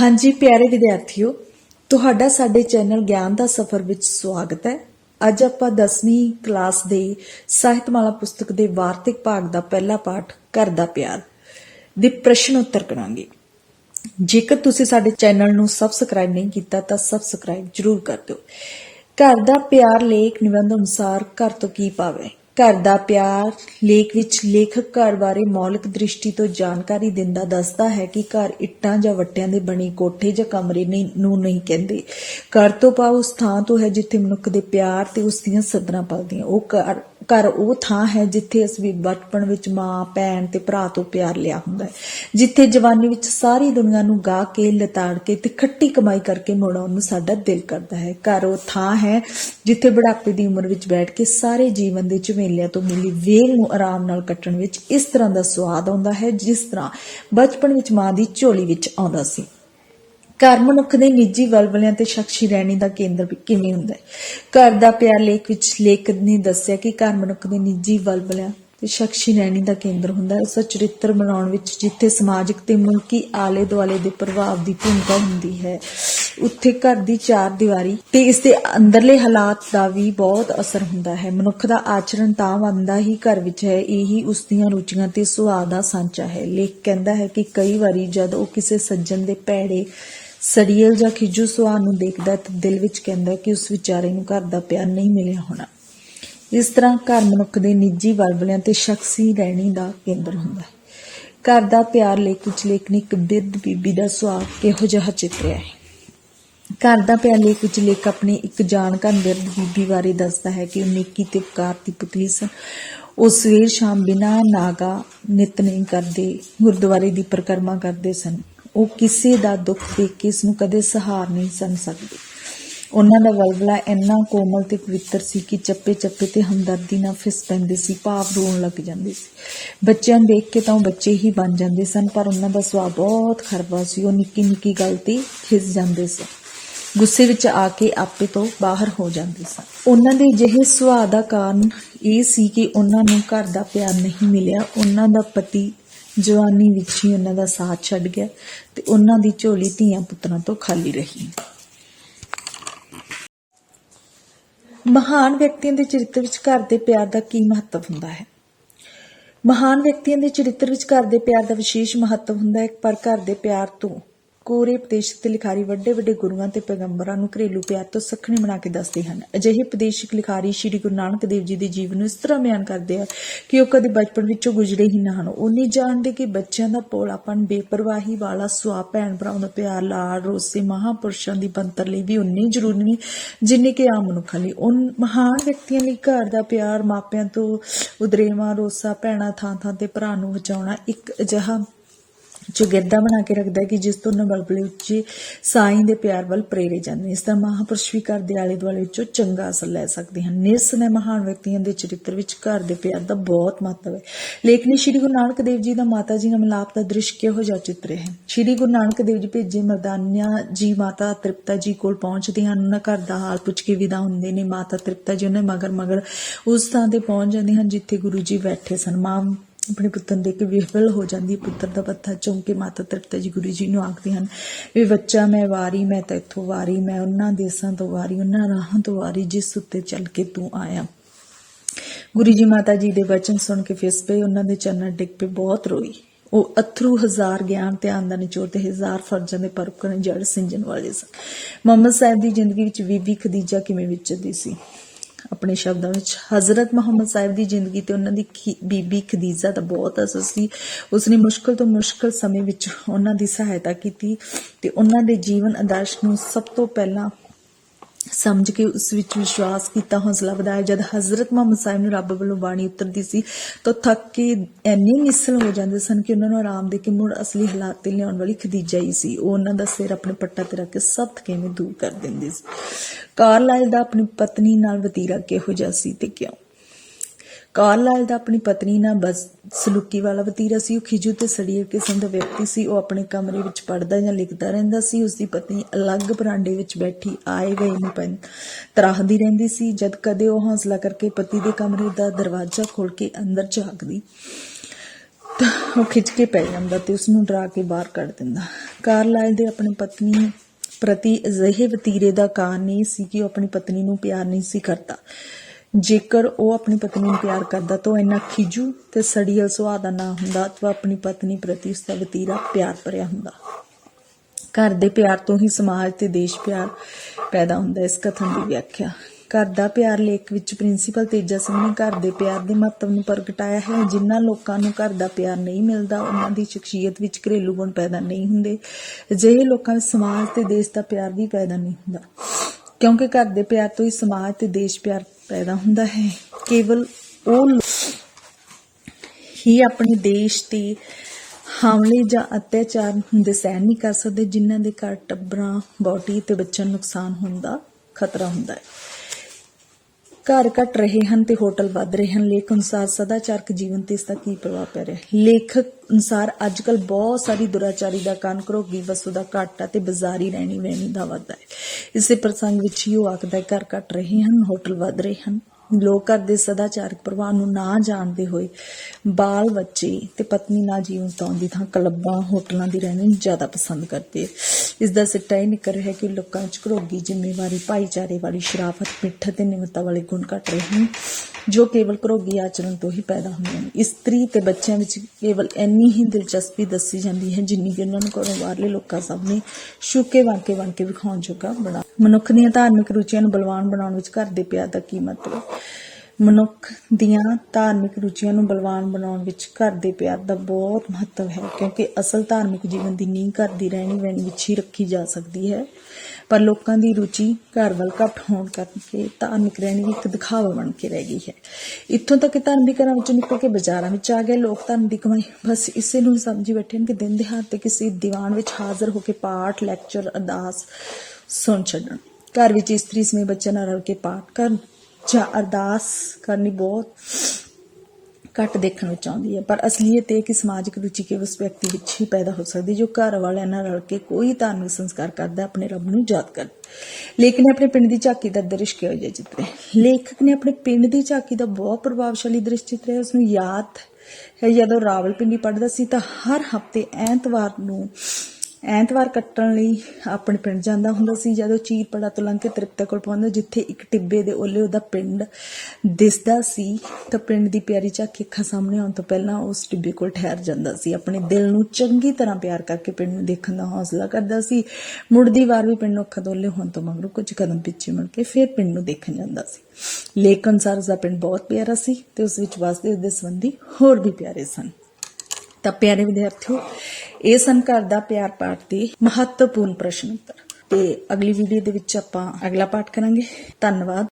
ਹਾਂਜੀ, ਪਿਆਰੇ ਵਿਦਿਆਰਥੀਓ, ਤੁਹਾਡਾ ਸਾਡੇ ਚੈਨਲ ਗਿਆਨ ਦਾ ਸਫ਼ਰ ਵਿੱਚ ਸਵਾਗਤ ਹੈ। ਅੱਜ ਆਪਾਂ 10ਵੀਂ ਕਲਾਸ ਦੇ ਸਾਹਿਤਮਾਲਾ ਪੁਸਤਕ ਦੇ ਵਾਰਤਿਕ ਭਾਗ ਦਾ ਪਹਿਲਾ ਪਾਠ ਘਰ ਦਾ ਪਿਆਰ ਦੇ ਪ੍ਰਸ਼ਨ ਉੱਤਰ ਕਰਾਂਗੇ। ਜੇਕਰ ਤੁਸੀਂ ਸਾਡੇ ਚੈਨਲ ਨੂੰ ਸਬਸਕ੍ਰਾਈਬ ਨਹੀਂ ਕੀਤਾ, ਤਾਂ ਸਬਸਕ੍ਰਾਈਬ ਜਰੂਰ ਕਰ ਦਿਓ। ਘਰ ਦਾ ਪਿਆਰ ਲੇਖ ਨਿਬੰਧ ਅਨੁਸਾਰ ਘਰ ਤੋਂ ਕੀ ਭਾਵ ਹੈ? ਘਰ ਦਾ ਪਿਆਰ ਲੇਖ ਵਿੱਚ ਲੇਖਕ ਘਰ ਬਾਰੇ ਮੌਲਿਕ ਦ੍ਰਿਸ਼ਟੀ ਤੋਂ ਜਾਣਕਾਰੀ ਦਿੰਦਾ ਦੱਸਦਾ ਹੈ ਕਿ ਘਰ ਇੱਟਾਂ ਜਾਂ ਵੱਟਿਆਂ ਦੇ ਬਣੇ ਕੋਠੇ ਜਾਂ ਕਮਰੇ ਨੂੰ ਨਹੀਂ ਕਹਿੰਦੇ। ਘਰ ਤੋਂ ਭਾਵ ਉਸ ਥਾਂ ਤੋਂ ਹੈ ਜਿੱਥੇ ਮਨੁੱਖ ਦੇ ਪਿਆਰ ਤੇ ਉਸ ਦੀਆਂ ਸਦਰਾਂ ਪਲਦੀਆਂ। ਉਹ ਘਰ ਘਰ ਉਹ ਥਾਂ ਹੈ ਜਿੱਥੇ ਅਸੀਂ ਬਚਪਨ ਵਿੱਚ ਮਾਂ, ਭੈਣ ਤੇ ਭਰਾ ਤੋਂ ਪਿਆਰ ਲਿਆ ਹੁੰਦਾ ਹੈ। ਜਿੱਥੇ ਜਵਾਨੀ ਵਿੱਚ ਸਾਰੀ ਦੁਨੀਆ ਨੂੰ ਗਾ ਕੇ, ਲਤਾੜ ਕੇ ਤੇ ਖੱਟੀ ਕਮਾਈ ਕਰਕੇ ਮੁੜ ਨੂੰ ਸਾਡਾ ਦਿਲ ਕਰਦਾ ਹੈ। ਘਰ ਉਹ ਥਾਂ ਹੈ ਜਿੱਥੇ ਬੁਢਾਪੇ ਦੀ ਉਮਰ ਵਿੱਚ ਬੈਠ ਕੇ ਸਾਰੇ ਜੀਵਨ ਦੇ ਝਮੇਲਿਆਂ ਤੋਂ ਮਿਲੀ ਵੇਲ ਨੂੰ ਆਰਾਮ ਨਾਲ ਕੱਟਣ ਵਿੱਚ ਇਸ ਤਰ੍ਹਾਂ ਦਾ ਸਵਾਦ ਆਉਂਦਾ ਹੈ, ਜਿਸ ਤਰ੍ਹਾਂ ਬਚਪਨ ਵਿੱਚ ਮਾਂ ਦੀ ਝੋਲੀ ਵਿੱਚ ਆਉਂਦਾ ਸੀ। ਘਰ ਮਨੁੱਖ ਦੇ ਨਿੱਜੀ ਵਲਵਲਿਆਂ ਤੇ ਸ਼ਖਸੀ ਰਹਿਣੀ ਦਾ ਕੇਂਦਰ ਕਿਵੇਂ ਹੁੰਦਾ ਹੈ? ਘਰ ਦਾ ਪਿਆਰ ਲੇਖ ਵਿੱਚ ਲੇਖਕ ਨੇ ਦੱਸਿਆ ਕਿ ਘਰ ਮਨੁੱਖ ਦੇ ਨਿੱਜੀ ਵਲਵਲਿਆਂ ਤੇ ਸ਼ਖਸੀ ਰਹਿਣੀ ਦਾ ਕੇਂਦਰ ਹੁੰਦਾ ਹੈ। ਉਸ ਦਾ ਚਰਿੱਤਰ ਬਣਾਉਣ ਵਿੱਚ ਜਿੱਥੇ ਸਮਾਜਿਕ ਤੇ ਮੁਲਕੀ ਆਲੇ ਦੁਆਲੇ ਦੇ ਪ੍ਰਭਾਵ ਦੀ ਭੂਮਿਕਾ ਹੁੰਦੀ ਹੈ, ਉੱਥੇ ਘਰ ਦੀ ਚਾਰ ਦੀਵਾਰੀ ਤੇ ਇਸ ਦੇ ਅੰਦਰਲੇ ਹਾਲਾਤ ਦਾ ਵੀ ਬਹੁਤ ਅਸਰ ਹੁੰਦਾ ਹੈ। ਮਨੁੱਖ ਦਾ ਆਚਰਣ ਤਾਂ ਬੰਦਾ ਹੀ ਘਰ ਵਿੱਚ ਹੈ, ਇਹੀ ਉਸ ਦੀਆਂ ਰੁਚੀਆਂ ਤੇ ਸੁਭਾਅ ਦਾ ਸਾਂਚਾ ਹੈ। ਲੇਖ ਕਹਿੰਦਾ ਹੈ ਕਿ ਕਈ ਵਾਰੀ ਜਦ ਉਹ ਕਿਸੇ ਸੱਜਣ ਦੇ ਪੈੜੇ ਸੜੀਅਲ ਜਾਂ ਖਿਜੂ ਸੁਭਾਅ ਨੂੰ ਦੇਖਦਾ ਤਾਂ ਦਿਲ ਵਿੱਚ ਕਹਿੰਦਾ ਕਿ ਉਸ ਵਿਚਾਰੇ ਨੂੰ ਘਰ ਦਾ ਪਿਆਰ ਨਹੀਂ ਮਿਲਿਆ ਹੋਣਾ। ਇਸ ਤਰ੍ਹਾਂ ਘਰ ਮਨੁੱਖ ਦੇ ਨਿੱਜੀ ਵਲਵਲਿਆਂ ਤੇ ਸ਼ਖਸੀ ਰਹਿਣੀ ਦਾ ਕੇਂਦਰ ਹੁੰਦਾ ਹੈ। ਘਰ ਦਾ ਪਿਆਰ ਲੇਖ ਵਿੱਚ ਲੇਖ ਬਿਰਧ ਬੀਬੀ ਦਾ ਸੁਭਾਅ ਕਿਹੋ ਜਿਹਾ ਚਿਤਰਿਆ ਹੈ। ਘਰ ਦਾ ਪਿਆਰ ਲੇਖ ਵਿੱਚ ਲੇਖ ਆਪਣੀ ਇੱਕ ਜਾਣਕਾਰ ਬਿਰਧ ਬੀਬੀ ਬਾਰੇ ਦੱਸਦਾ ਹੈ ਕਿ ਉਹ ਨੇਕੀ ਤੇ ਉਪਕਾਰ ਦੀ ਪੁਤਲੀ ਸਨ। ਉਹ ਸਵੇਰ ਸ਼ਾਮ ਬਿਨਾਂ ਨਾਗਾ ਨਿਤ ਨਹੀਂ ਕਰਦੇ, ਗੁਰਦੁਆਰੇ ਦੀ ਪਰਿਕਰਮਾ ਕਰਦੇ ਸਨ। ਉਹ ਕਿਸੇ ਦਾ ਦੁੱਖ ਦੇਖ ਕੇ ਇਸ ਨੂੰ ਕਦੇ ਸਹਾਰ ਨਹੀਂ ਸਨ ਸਕਦੇ। ਉਹਨਾਂ ਦਾ ਵਲਵਲਾ ਇੰਨਾ ਕੋਮਲ ਤੇ ਪਵਿੱਤਰ ਸੀ ਕਿ ਚੱਪੇ ਚੱਪੇ ਤੇ ਹਮਦਰਦੀ ਨਾਲ ਫਿਸ ਪੈਂਦੇ ਸੀ, ਭਾਵ ਰੋਣ ਲੱਗ ਜਾਂਦੇ ਸੀ। ਬੱਚਿਆਂ ਨੂੰ ਦੇਖ ਕੇ ਤਾਂ ਉਹ ਬੱਚੇ ਹੀ ਬਣ ਜਾਂਦੇ ਸਨ, ਪਰ ਉਹਨਾਂ ਦਾ ਸੁਭਾਅ ਬਹੁਤ ਖਰਬਾ ਸੀ। ਉਹ ਨਿੱਕੀ ਨਿੱਕੀ ਗੱਲ ਤੇ ਖਿਸ ਜਾਂਦੇ ਸਨ। ਗੁੱਸੇ ਵਿੱਚ ਆ ਕੇ ਆਪੇ ਤੋਂ ਬਾਹਰ ਹੋ ਜਾਂਦੇ ਸਨ। ਉਹਨਾਂ ਦੇ ਜਿਹੇ ਸੁਭਾਅ ਦਾ ਕਾਰਨ ਇਹ ਸੀ ਕਿ ਉਹਨਾਂ ਨੂੰ ਘਰ ਦਾ ਪਿਆਰ ਨਹੀਂ ਮਿਲਿਆ। ਉਹਨਾਂ ਦਾ ਪਤੀ ਜਵਾਨੀ ਵਿੱਚ ਹੀ ਉਹਨਾਂ ਦਾ ਸਾਥ ਛੱਡ ਗਿਆ ਤੇ ਉਹਨਾਂ ਦੀ ਝੋਲੀ ਧੀਆਂ ਪੁੱਤਰਾਂ ਤੋਂ ਖਾਲੀ ਰਹੀ। ਮਹਾਨ ਵਿਅਕਤੀਆਂ ਦੇ ਚਰਿੱਤਰ ਵਿੱਚ ਘਰ ਦੇ ਪਿਆਰ ਦਾ ਕੀ ਮਹੱਤਵ ਹੁੰਦਾ ਹੈ? ਮਹਾਨ ਵਿਅਕਤੀਆਂ ਦੇ ਚਰਿੱਤਰ ਵਿੱਚ ਘਰ ਦੇ ਪਿਆਰ ਦਾ ਵਿਸ਼ੇਸ਼ ਮਹੱਤਵ ਹੁੰਦਾ ਹੈ, ਪਰ ਘਰ ਦੇ ਪਿਆਰ ਤੋਂ ਕੋਰੇ ਉਪਦੇਸ਼ਕ ਤੇ ਲਿਖਾਰੀ ਵੱਡੇ ਵੱਡੇ ਗੁਰੂਆਂ ਤੇ ਪੈਗੰਬਰਾਂ ਨੂੰ ਘਰੇਲੂ ਪਿਆਰ ਤੋਂ ਸਖਣੀ ਬਣਾ ਕੇ ਦੱਸਦੇ ਹਨ। ਅਜਿਹੇ ਉਪਦੇਸ਼ਕ ਲਿਖਾਰੀ ਸ੍ਰੀ ਗੁਰੂ ਨਾਨਕ ਦੇਵ ਜੀ ਦੇ ਜੀਵਨ ਨੂੰ ਇਸ ਤਰ੍ਹਾਂ ਬਿਆਨ ਕਰਦੇ ਆ ਕਿ ਉਹ ਕਦੇ ਬਚਪਨ ਵਿੱਚੋਂ ਗੁਜ਼ਰੇ ਹੀ ਨਾ ਹਨ। ਉਹ ਨਹੀਂ ਜਾਣਦੇ ਕਿ ਬੱਚਿਆਂ ਦਾ ਪੋਲਾਪਨ ਬੇਪਰਵਾਹੀ ਵਾਲਾ ਸੁਆ ਭੈਣ ਭਰਾਵਾਂ ਦਾ ਪਿਆਰ, ਲਾਡ, ਰੋਸੇ ਮਹਾਪੁਰਸ਼ਾਂ ਦੀ ਬੰਤਰ ਲਈ ਵੀ ਉਨੇ ਜ਼ਰੂਰੀ ਨੇ ਜਿੰਨੇ ਕਿ ਆਮ ਮਨੁੱਖਾਂ ਲਈ। ਉਹ ਮਹਾਨ ਵਿਅਕਤੀਆਂ ਲਈ ਘਰ ਦਾ ਪਿਆਰ, ਮਾਪਿਆਂ ਤੋਂ ਉਦਰੇਵਾ ਰੋਸਾ, ਭੈਣਾ ਥਾਂ ਥਾਂ ਤੇ ਭਰਾ ਨੂੰ ਬਚਾਉਣਾ ਇੱਕ ਅਜਿਹਾ ਚੁਗਿਰਦਾ ਬਣਾ ਕੇ ਰੱਖਦਾ ਕਿ ਜਿਸ ਤੋਂ ਨਵਲਬਲੇ ਉੱਚੇ ਸਾਈਂ ਦੇ ਪਿਆਰ ਵੱਲ ਪ੍ਰੇਰੇ ਜਾਂਦੇ ਇਸ ਦਾ ਮਹਾਪੁਰਸ਼ ਵੀ ਘਰ ਦੇ ਆਲੇ ਦੁਆਲੇ ਵਿੱਚੋਂ ਚੰਗਾ ਅਸਰ ਲੈ ਸਕਦੇ ਹਨ। ਨਿਰਸਮੈ ਮਹਾਨ ਵਿਅਕਤੀਆਂ ਦੇ ਚਰਿੱਤਰ ਵਿੱਚ ਘਰ ਦੇ ਪਿਆਰ ਦਾ ਬਹੁਤ ਮਹੱਤਵ ਹੈ। ਲੇਖਨੀ ਸ਼੍ਰੀ ਗੁਰੂ ਨਾਨਕ ਦੇਵ ਜੀ ਦਾ ਮਾਤਾ ਜੀ ਨਾਲ ਮਿਲਾਪ ਦਾ ਦ੍ਰਿਸ਼ ਕਿਹੋ ਜਿਹਾ ਚਿੱਤਰਿਆ ਹੈ? ਸ਼੍ਰੀ ਗੁਰੂ ਨਾਨਕ ਦੇਵ ਜੀ ਭੇਜੇ ਮਰਦਾਨੀਆਂ ਜੀ ਮਾਤਾ ਤ੍ਰਿਪਤਾ ਜੀ ਕੋਲ ਪਹੁੰਚਦੇ ਹਨ। ਉਹਨਾਂ ਘਰ ਦਾ ਹਾਲ ਪੁੱਛ ਕੇ ਵਿਦਾ ਹੁੰਦੇ ਨੇ। ਮਾਤਾ ਤ੍ਰਿਪਤਾ ਜੀ ਉਹਨਾਂ ਮਗਰ ਮਗਰ ਉਸ ਥਾਂ ਤੇ ਪਹੁੰਚ ਜਾਂਦੇ ਹਨ ਜਿੱਥੇ ਗੁਰੂ ਜੀ ਬੈਠੇ ਸਨ। ਮਾਂ ਆਪਣੇ ਪੁੱਤਰ ਨੂੰ ਕੇ ਵਿਹਵਲ ਹੋ ਜਾਂਦੀ ਪੁੱਤਰ ਦਾ ਪੱਥਾ ਚੁੰਮ ਮਾਤਾ ਤ੍ਰਿਪਤਾ ਜੀ ਗੁਰੂ ਜੀ ਨੂੰ ਆਖਦੇ ਹਨ, ਵੀ ਬੱਚਾ, ਮੈਂ ਵਾਰੀ, ਮੈਂ ਤੈਥੋਂ ਵਾਰੀ, ਮੈਂ ਉਹਨਾਂ ਦੇਸਾਂ ਤੋਂ ਵਾਰੀ, ਉਹਨਾਂ ਰਾਹਾਂ ਤੋਂ ਵਾਰੀ ਜਿਸ ਉੱਤੇ ਚੱਲ ਕੇ ਤੂੰ ਆਇਆ। ਗੁਰੂ ਜੀ ਮਾਤਾ ਜੀ ਦੇ ਵਚਨ ਸੁਣ ਕੇ ਫਿਸ ਪਏ। ਉਹਨਾਂ ਦੇ ਚੰਨ ਡਿੱਗ ਪਏ, ਬਹੁਤ ਰੋਈ। ਉਹ ਅਥਰੂ ਹਜ਼ਾਰ ਗਿਆਨ, ਧਿਆਨ ਦਾ ਨਿਚੋੜ ਤੇ ਹਜ਼ਾਰ ਫਰਜ਼ਾਂ ਦੇ ਪਰਪਕਣ ਜੜ ਸਿੰਜਣ ਵਾਲੇ ਸਨ। ਮੁਹੰਮਦ ਸਾਹਿਬ ਦੀ ਜ਼ਿੰਦਗੀ ਵਿੱਚ ਬੀਬੀ ਖਦੀਜਾ ਕਿਵੇਂ ਵਿਚਰਦੀ ਸੀ? ਆਪਣੇ ਸ਼ਬਦਾਂ ਵਿੱਚ, ਹਜ਼ਰਤ ਮੁਹੰਮਦ ਸਾਹਿਬ ਦੀ ਜ਼ਿੰਦਗੀ ਤੇ ਉਹਨਾਂ ਦੀ ਖੀ- ਬੀਬੀ ਖਦੀਜਾ ਦਾ ਬਹੁਤ ਅਸਰ ਸੀ। ਉਸਨੇ ਮੁਸ਼ਕਲ ਤੋਂ ਮੁਸ਼ਕਲ ਸਮੇਂ ਵਿੱਚ ਉਹਨਾਂ ਦੀ ਸਹਾਇਤਾ ਕੀਤੀ ਤੇ ਉਹਨਾਂ ਦੇ ਜੀਵਨ ਆਦਰਸ਼ ਨੂੰ ਸਭ ਤੋਂ ਪਹਿਲਾਂ ਸਮਝ ਕੇ ਉਸ ਵਿੱਚ ਵਿਸ਼ਵਾਸ ਕੀਤਾ, ਹੌਸਲਾ ਵਧਾਇਆ। ਜਦ ਹਜ਼ਰਤ ਮੁਹੰਮਦ ਸਾਹਿਬ ਨੂੰ ਰੱਬ ਵੱਲੋਂ ਬਾਣੀ ਉਤਰਦੀ ਸੀ, ਤਾਂ ਥੱਕ ਕੇ ਇੰਨੇ ਨਿਸਲ ਹੋ ਜਾਂਦੇ ਸਨ ਕਿ ਉਹਨਾਂ ਨੂੰ ਆਰਾਮ ਦੇ ਕੇ ਮੁੜ ਅਸਲੀ ਹਾਲਾਤ ਤੇ ਲਿਆਉਣ ਵਾਲੀ ਖਦੀਜਾ ਹੀ ਸੀ। ਉਹ ਉਹਨਾਂ ਦਾ ਸਿਰ ਆਪਣੇ ਪੱਟਾ ਤੇ ਰੱਖ ਕੇ ਸਭ ਕਿਵੇਂ ਦੂਰ ਕਰ ਦਿੰਦੀ ਸੀ। ਕਾਰਲਾਈਲ ਦਾ ਆਪਣੀ ਪਤਨੀ ਨਾਲ ਵਤੀਰਾ ਕਿਹੋ ਜਿਹਾ ਸੀ ਤੇ ਕਿਉਂ? ਕਾਰਲਾਈਲ ਦਾ ਆਪਣੀ ਪਤਨੀ ਨਾਲ ਬਸ ਸਲੂਕੀ ਵਾਲਾ ਵਤੀਰਾ ਸੀ। ਉਹ ਖਿਜੂ ਤੇ ਸੜੀਰ ਕਿਸਮ ਦਾ ਵਿਅਕਤੀ ਸੀ। ਉਹ ਆਪਣੇ ਕਮਰੇ ਵਿੱਚ ਪੜਦਾ ਜਾਂ ਲਿਖਦਾ ਰਹਿੰਦਾ ਸੀ। ਉਸ ਦੀ ਪਤਨੀ ਅਲੱਗ ਬਰਾਂਡੇ ਵਿੱਚ ਬੈਠੀ ਆਏ ਗਏ ਨੂੰ ਪੈਂ ਤਰਾਹਦੀ ਰਹਿੰਦੀ ਸੀ। ਜਦ ਕਦੇ ਉਹ ਹੌਸਲਾ ਕਰਕੇ ਪਤੀ ਦੇ ਕਮਰੇ ਦਾ ਦਰਵਾਜ਼ਾ ਖੋਲ ਕੇ ਅੰਦਰ ਝਾਕਦੀ ਉਹ ਖਿੱਚ ਕੇ ਪੈ ਜਾਂਦਾ ਤੇ ਉਸ ਨੂੰ ਡਰਾ ਕੇ ਬਾਹਰ ਕੱਢ ਦਿੰਦਾ। ਕਾਰਲਾਈਲ ਦੇ ਆਪਣੀ ਪਤਨੀ ਪ੍ਰਤੀ ਅਜਿਹੇ ਵਤੀਰੇ ਦਾ ਕਾਰਨ ਇਹ ਸੀ ਕਿ ਉਹ ਆਪਣੀ ਪਤਨੀ ਨੂੰ ਪਿਆਰ ਨਹੀਂ ਸੀ ਕਰਦਾ। ਜੇਕਰ ਉਹ ਆਪਣੀ ਪਤਨੀ ਨੂੰ ਪਿਆਰ ਕਰਦਾ ਤਾਂ ਉਹ ਇੰਨਾ ਖਿਜੂ ਤੇ ਸੜੀਅਲ ਸੁਭਾਅ ਦਾ ਨਾ ਹੁੰਦਾ ਤਾਂ ਆਪਣੀ ਪਤਨੀ ਪ੍ਰਤੀ ਉਸ ਦਾ ਵਤੀਰਾ ਪਿਆਰ ਭਰਿਆ ਹੁੰਦਾ। ਘਰ ਦੇ ਪਿਆਰ ਤੋਂ ਹੀ ਸਮਾਜ ਤੇ ਦੇਸ਼ ਪਿਆਰ ਪੈਦਾ ਹੁੰਦਾ ਇਸ ਕਥਨ ਦੀ ਵਿਆਖਿਆ। ਘਰ ਦਾ ਪਿਆਰ ਲੇਖ ਵਿੱਚ ਪ੍ਰਿੰਸੀਪਲ ਤੇਜਾ ਸਿੰਘ ਨੇ ਘਰ ਦੇ ਪਿਆਰ ਦੇ ਮਹੱਤਵ ਨੂੰ ਪ੍ਰਗਟਾਇਆ ਹੈ। ਜਿਨ੍ਹਾਂ ਲੋਕਾਂ ਨੂੰ ਘਰ ਦਾ ਪਿਆਰ ਨਹੀਂ ਮਿਲਦਾ, ਉਹਨਾਂ ਦੀ ਸ਼ਖਸੀਅਤ ਵਿੱਚ ਘਰੇਲੂ ਗੁਣ ਪੈਦਾ ਨਹੀਂ ਹੁੰਦੇ। ਅਜਿਹੇ ਲੋਕਾਂ ਵਿੱਚ ਸਮਾਜ ਤੇ ਦੇਸ਼ ਦਾ ਪਿਆਰ ਵੀ ਪੈਦਾ ਨਹੀਂ ਹੁੰਦਾ। ਕਿਉਂਕਿ ਘਰ ਦੇ ਪਿਆਰ ਤੋਂ ਹੀ ਸਮਾਜ ਤੇ ਦੇਸ਼ ਪਿਆਰ ਪੈਦਾ ਹੁੰਦਾ ਹੈ। ਕੇਵਲ ਉਹ ਲੋਕ ਹੀ ਆਪਣੇ ਦੇਸ਼ ਤੇ ਹਮਲੇ ਜਾਂ ਅਤਿਆਚਾਰ ਹੁੰਦੇ ਸਹਿਣ ਨਹੀਂ ਕਰ ਸਕਦੇ, ਜਿਨ੍ਹਾਂ ਦੇ ਘਰ ਟੱਬਰਾਂ, ਬੋਡੀ ਤੇ ਬੱਚਿਆਂ ਨੂੰ ਨੁਕਸਾਨ ਹੋਣ ਦਾ ਖਤਰਾ ਹੁੰਦਾ ਹੈ। ਘਰ ਘਟ ਰਹੇ ਹਨ ਤੇ ਹੋਟਲ ਵੱਧ ਰਹੇ ਹਨ। ਲੇਖ ਅਨੁਸਾਰ ਸਦਾਚਾਰਕ ਜੀਵਨ ਤੇ ਇਸ ਦਾ ਕੀ ਪ੍ਰਭਾਵ ਪੈ ਰਿਹਾ ਹੈ? ਲੇਖਕ ਅਨੁਸਾਰ ਅੱਜਕੱਲ ਬਹੁਤ ਸਾਰੀ ਦੁਰਾਚਾਰੀ ਦਾ ਕਾਰਨ ਘਰੋਗੀ ਵਸਤੂ ਦਾ ਘਾਟਾ ਤੇ ਬਾਜ਼ਾਰੀ ਰਹਿਣੀ ਵਹਿਣੀ ਦਾ ਵਾਧਾ ਹੈ। ਇਸੇ ਪ੍ਰਸੰਗ ਵਿੱਚ ਹੀ ਉਹ ਆਖਦਾ ਹੈ, ਘਰ ਘਟ ਰਹੇ ਹਨ, ਹੋਟਲ ਵੱਧ ਰਹੇ ਹਨ। ਲੋਕ ਘਰ ਦੇ ਸਦਾਚਾਰਕ ਪ੍ਰਭਾਵ ਨੂੰ ਨਾ ਜਾਣਦੇ ਹੋਏ ਬਾਲ ਬੱਚੇ ਤੇ ਪਤਨੀ ਨਾਲ ਜੀਵਨ ਬਿਤਾਉਣ ਦੀ ਥਾਂ ਕਲੱਬਾਂ, ਹੋਟਲਾਂ ਦੀ ਰਹਿਣੀ ਨੂੰ ਜ਼ਿਆਦਾ ਪਸੰਦ ਕਰਦੇ ਇਸ ਦਾ ਸਿੱਟਾ ਇਹ ਨਿਕਲ ਰਿਹਾ ਕਿ ਲੋਕਾਂ ਵਿੱਚ ਘਰੋਗੀ ਜ਼ਿੰਮੇਵਾਰੀ, ਭਾਈਚਾਰੇ ਵਾਲੀ ਸ਼ਰਾਫਤ, ਮਿੱਠ ਤੇ ਨਿਮਰਤਾ ਵਾਲੇ ਗੁਣ ਘਟ ਰਹੇ ਹਨ। ਜੋ ਕੇਵਲ ਘਰੋਗੀ ਆਚਰਣ ਤੋਂ ਹੀ ਪੈਦਾ ਹੁੰਦੇ ਹਨ। ਇਸਤਰੀ ਤੇ ਬੱਚਿਆਂ ਵਿੱਚ ਕੇਵਲ ਇੰਨੀ ਹੀ ਦਿਲਚਸਪੀ ਦੱਸੀ ਜਾਂਦੀ ਹੈ ਜਿੰਨੀ ਕਿ ਉਹਨਾਂ ਨੂੰ ਘਰੋਂ ਬਾਹਰਲੇ ਲੋਕਾਂ ਸਾਹਮਣੇ ਸ਼ੁਕੇ ਵਾਂਕੇ ਵਾਂਕੇ ਵਿਖਾਉਣ ਜੋਗਾ ਬਣਾ ਮਨੁੱਖ ਦੀਆਂ ਧਾਰਮਿਕ ਰੁਚੀਆਂ ਨੂੰ ਬਲਵਾਨ ਬਣਾਉਣ ਵਿੱਚ ਘਰ ਦੇ ਪਿਆਰ ਦਾ ਕੀ ਮਹੱਤਵ ਹੈ? ਮਨੁੱਖ ਦੀਆਂ ਧਾਰਮਿਕ ਰੁਚੀਆਂ ਨੂੰ ਬਲਵਾਨ ਬਣਾਉਣ ਵਿੱਚ ਘਰ ਦੇ ਪਿਆਰ ਦਾ ਬਹੁਤ ਮਹੱਤਵ ਹੈ, ਕਿਉਂਕਿ ਅਸਲ ਧਾਰਮਿਕ ਜੀਵਨ ਦੀ ਨੀਂਹ ਘਰ ਦੀ ਰਹਿਣੀ ਵਹਿਣੀ ਵਿੱਚ ਹੀ ਰੱਖੀ ਜਾ ਸਕਦੀ ਹੈ। ਪਰ ਲੋਕਾਂ ਦੀ ਰੁਚੀ ਘਰ ਵੱਲ ਘੱਟ ਹੋਣ ਕਰਕੇ ਧਾਰਮਿਕ ਰਹਿਣੀ ਇੱਕ ਦਿਖਾਵਾ ਬਣ ਕੇ ਰਹਿ ਗਈ ਹੈ। ਇੱਥੋਂ ਤੱਕ ਕਿ ਦੇ ਘਰਾਂ ਵਿੱਚੋਂ ਨਿਕਲ ਕੇ ਬਾਜ਼ਾਰਾਂ ਵਿੱਚ ਆ ਗਏ। ਲੋਕ ਧਰਮ ਦੀ ਕਮਾਈ ਬਸ ਇਸੇ ਨੂੰ ਸਮਝੀ ਬੈਠੇ ਨੇ ਕਿ ਦਿਨ ਦਿਹਾੜ ਤੇ ਕਿਸੇ ਦੀਵਾਨ ਵਿੱਚ ਹਾਜ਼ਰ ਹੋ ਕੇ ਪਾਠ, ਲੈਕਚਰ, ਅਰਦਾਸ ਸੁਣ ਛੱਡਣ। ਘਰ ਵਿੱਚ ਇਸਤਰੀ ਸਮੇਂ ਬੱਚਿਆਂ ਨਾਲ ਰਲ ਕੇ ਪਾਠ ਕਰਨ। ਜਾਂ ਅਰਦਾਸ ਕਰਨੀ ਬਹੁਤ ਘੱਟ ਦੇਖਣ ਵਿੱਚ ਆਉਂਦੀ ਹੈ। ਪਰ ਅਸਲੀਅਤ ਇਹ ਕਿ ਸਮਾਜਿਕ ਰੁਚੀ ਕੇਵਲ ਉਸ ਵਿਅਕਤੀ ਵਿੱਚ ਹੀ ਪੈਦਾ ਹੋ ਸਕਦੀ ਹੈ ਜੋ ਘਰ ਵਾਲਿਆਂ ਨਾਲ ਰਲ ਕੇ ਕੋਈ ਧਾਰਮਿਕ ਸੰਸਕਾਰ ਕਰਦਾ, ਆਪਣੇ ਰੱਬ ਨੂੰ ਯਾਦ ਕਰਦਾ। ਲੇਖ ਨੇ ਆਪਣੇ ਪਿੰਡ ਦੀ ਝਾਕੀ ਦਾ ਦ੍ਰਿਸ਼ ਕਿਹੋ ਜਿਹਾ ਚਿੱਤਰਿਆ ਲੇਖਕ ਨੇ ਆਪਣੇ ਪਿੰਡ ਦੀ ਝਾਕੀ ਦਾ ਬਹੁਤ ਪ੍ਰਭਾਵਸ਼ਾਲੀ ਦ੍ਰਿਸ਼ ਚਿੱਤਰਿਆ ਉਸ ਨੂੰ ਯਾਦ ਹੈ, ਜਦੋਂ ਰਾਵਲਪਿੰਡੀ ਪੜਦਾ ਸੀ ਤਾਂ ਹਰ ਹਫ਼ਤੇ ਐਤਵਾਰ ਨੂੰ ਐਤਵਾਰ ਕੱਟਣ ਲਈ ਆਪਣੇ ਪਿੰਡ ਜਾਂਦਾ ਹੁੰਦਾ ਸੀ, ਜਦੋਂ ਚੀਰਪੜਾ ਤੋਂ ਲੰਘ ਕੇ ਤ੍ਰਿਪਤਾ ਕੋਲ ਪਹੁੰਚਦਾ, ਜਿੱਥੇ ਇੱਕ ਟਿੱਬੇ ਦੇ ਓਲੇ ਉਹਦਾ ਪਿੰਡ ਦਿਸਦਾ ਸੀ, ਤਾਂ ਪਿੰਡ ਦੀ ਪਿਆਰੀ ਝਾਕੀ ਅੱਖਾਂ ਸਾਹਮਣੇ ਆਉਣ ਤੋਂ ਪਹਿਲਾਂ ਉਸ ਟਿੱਬੇ ਕੋਲ ਠਹਿਰ ਜਾਂਦਾ ਸੀ। ਆਪਣੇ ਦਿਲ ਨੂੰ ਚੰਗੀ ਤਰ੍ਹਾਂ ਪਿਆਰ ਕਰਕੇ ਪਿੰਡ ਨੂੰ ਦੇਖਣ ਦਾ ਹੌਸਲਾ ਕਰਦਾ ਸੀ। ਮੁੜਦੀ ਵਾਰ ਵੀ ਪਿੰਡ ਨੂੰ ਅੱਖਾਂ ਦੋਲੇ ਹੋਣ ਤੋਂ ਮਗਰੋਂ ਕੁਝ ਕਦਮ ਪਿੱਛੇ ਮੁੜ ਕੇ ਫਿਰ ਪਿੰਡ ਨੂੰ ਦੇਖਣ ਜਾਂਦਾ ਸੀ। ਲੇਖ ਅਨੁਸਾਰ ਉਸਦਾ ਪਿੰਡ ਬਹੁਤ ਪਿਆਰਾ ਸੀ ਤੇ ਉਸ ਵਿੱਚ ਵਸਦੇ ਉਸਦੇ ਸੰਬੰਧੀ ਹੋਰ ਵੀ ਪਿਆਰੇ ਸਨ। ਤਾਂ ਪਿਆਰੇ ਵਿਦਿਆਰਥੀਓ, ਇਹ ਸਨ ਘਰ ਦਾ ਪਿਆਰ ਪਾਠ ਦੇ ਮਹੱਤਵਪੂਰਨ ਪ੍ਰਸ਼ਨ ਉੱਤਰ। ਤੇ ਅਗਲੀ ਵੀਡੀਓ ਦੇ ਵਿੱਚ ਆਪਾਂ ਅਗਲਾ ਪਾਠ ਕਰਾਂਗੇ। ਧੰਨਵਾਦ।